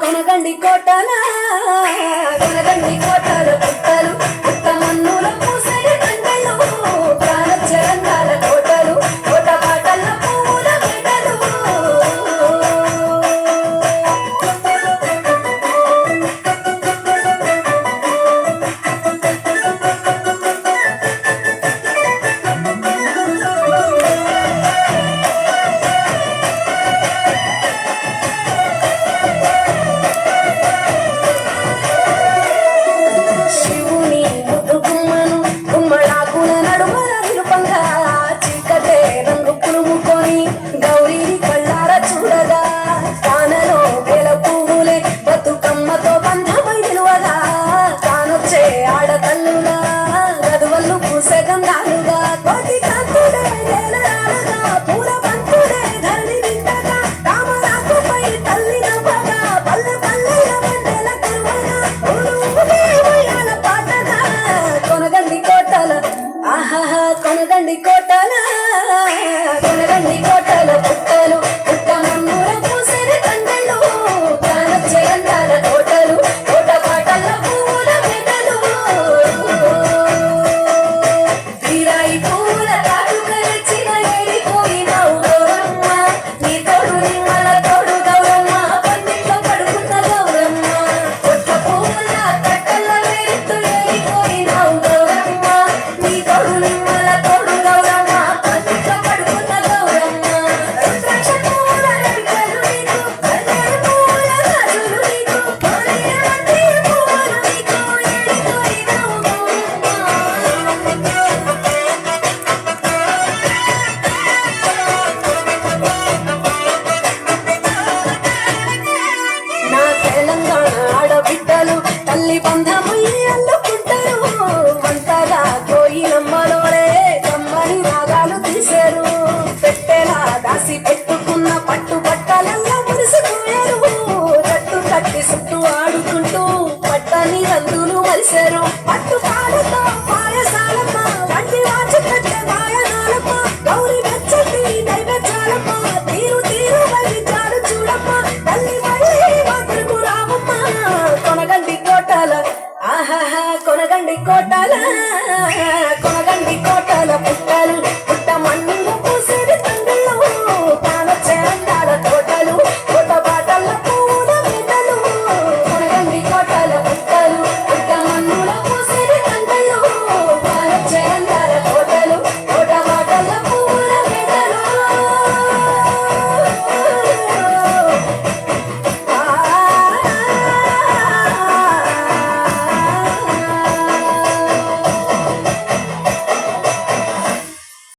కొనగండి కోటల కొనగండి కోటల పుట్టలు సగం నాలుగా కోటి కాంతుడే నేల రాలుగా పూల పంతుడే ధరణి నిండగా రామరాకుపై తల్లి కొనగండి కోట పందముల్ని అల్లుకుంటారు వంటగా కోయిలమ్మలోనే కమ్మని రాగాలు తీశారు. పెట్టేలా దాసి పెట్టుకున్న పట్టు బట్టలల్లా మురిసిపోయారు. కట్టు కట్టి చుట్టూ ఆడుకుంటూ పట్టని రంగులు మలిశారు పట్టు కోటల కోట